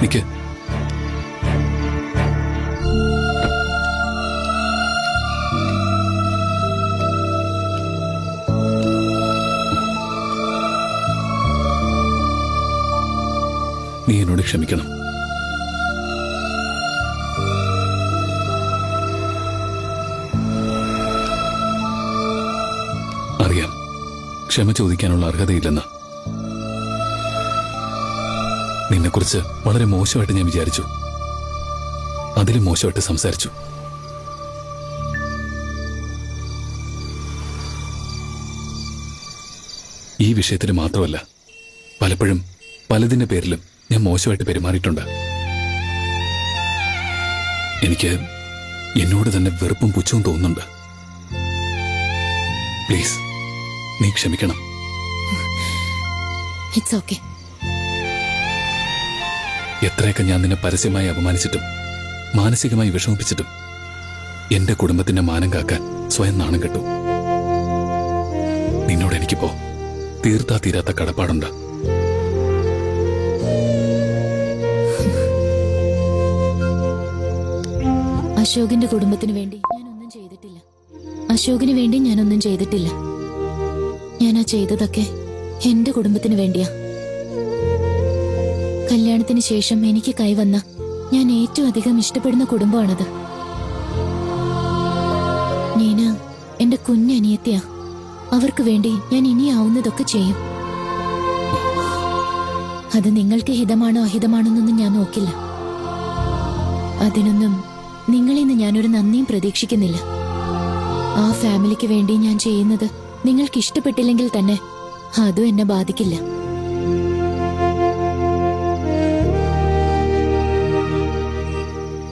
നിൽക്ക് നീ എന്നോട് ക്ഷമിക്കണം. അറിയാം. ക്ഷമ ചോദിക്കാനുള്ള അർഹതയില്ലെന്ന്. നിന്നെക്കുറിച്ച് വളരെ മോശമായിട്ട് ഞാൻ വിചാരിച്ചു. അതിലും മോശമായിട്ട് സംസാരിച്ചു. ഈ വിഷയത്തിൽ മാത്രമല്ല പലപ്പോഴും പലതിന്റെ പേരിലും ഞാൻ മോശമായിട്ട് പെരുമാറിയിട്ടുണ്ട്. എനിക്ക് എന്നോട് തന്നെ വെറുപ്പും പുച്ഛവും തോന്നുന്നുണ്ട്. പ്ലീസ് നീ ക്ഷമിക്കണം. It's okay. എത്രയൊക്കെ ഞാൻ നിന്നെ പരസ്യമായി അപമാനിച്ചിട്ടും മാനസികമായി വിഷമിപ്പിച്ചിട്ടും എന്റെ കുടുംബത്തിന്റെ മാനം കാക്കാൻ സ്വയം നാണം കെട്ടു. നിന്നോട് എനിക്കിപ്പോ തീർത്താ തീരാത്ത കടപ്പാടുണ്ട്. അശോകിന്റെ കുടുംബത്തിന് വേണ്ടി ഞാനൊന്നും ചെയ്തിട്ടില്ല. അശോകിന് വേണ്ടി ഞാനൊന്നും ചെയ്തിട്ടില്ല. ഞാൻ ആ ചെയ്തതൊക്കെ എന്റെ കുടുംബത്തിന് വേണ്ടിയാ. കല്യാണത്തിന് ശേഷം എനിക്ക് കൈവന്ന ഞാൻ ഏറ്റവും അധികം ഇഷ്ടപ്പെടുന്ന കുടുംബമാണത്. നീന എന്റെ കുഞ്ഞനിയത്തിയാ അവർക്ക് വേണ്ടി ഞാൻ ഇനിയാവുന്നതൊക്കെ ചെയ്യും. അത് നിങ്ങൾക്ക് ഹിതമാണോ അഹിതമാണോന്നൊന്നും ഞാൻ നോക്കില്ല. അതിനൊന്നും നിങ്ങളിൽ നിന്ന് ഞാനൊരു നന്ദിയും പ്രതീക്ഷിക്കുന്നില്ല. ആ ഫാമിലിക്ക് വേണ്ടി ഞാൻ ചെയ്യുന്നത് നിങ്ങൾക്ക് ഇഷ്ടപ്പെട്ടില്ലെങ്കിൽ തന്നെ അതും എന്നെ ബാധിക്കില്ല.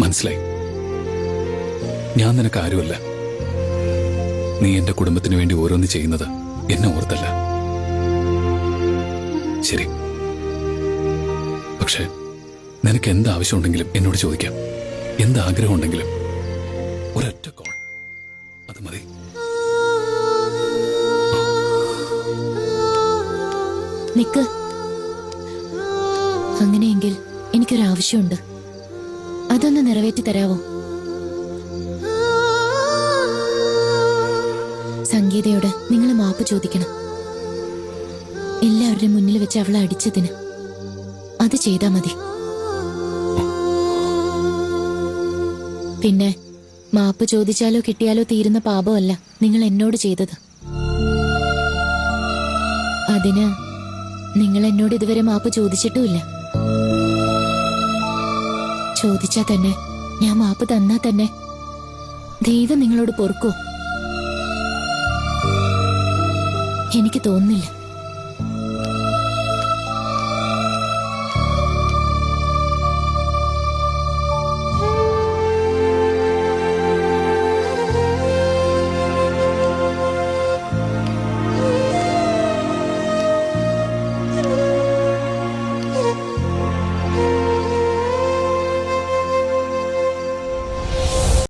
മനസ്സിലായി. ഞാൻ നിനക്ക് ആരുമല്ല. നീ എന്റെ കുടുംബത്തിന് വേണ്ടി ഓരോന്ന് ചെയ്യുന്നത് എന്നെ ഓർത്തല്ല. ശരി. പക്ഷേ നിനക്ക് എന്ത് ആവശ്യമുണ്ടെങ്കിലും എന്നോട് ചോദിക്കാം. എന്ത് ആഗ്രഹം ഉണ്ടെങ്കിലും ഒരൊറ്റ കോൾ. അത് മതി. അങ്ങനെയെങ്കിൽ എനിക്കൊരാവശ്യമുണ്ട്. അതൊന്ന് നിറവേറ്റി തരാവോ? സംഗീതയോട് നിങ്ങൾ മാപ്പ് ചോദിക്കണം. എല്ലാവരുടെ മുന്നിൽ വെച്ച് അവളെ അടിച്ചതിന്. അത് ചെയ്താ മതി. പിന്നെ മാപ്പ് ചോദിച്ചാലോ കിട്ടിയാലോ തീരുന്ന പാപമല്ല നിങ്ങൾ എന്നോട് ചെയ്തത്. അതിന് നിങ്ങൾ എന്നോട് ഇതുവരെ മാപ്പ് ചോദിച്ചിട്ടുമില്ല. ചോദിച്ചാ തന്നെ ഞാൻ മാപ്പ് തന്നാ തന്നെ. ദൈവം നിങ്ങളോട് പൊറുക്കോ. എനിക്ക് തോന്നുന്നില്ല.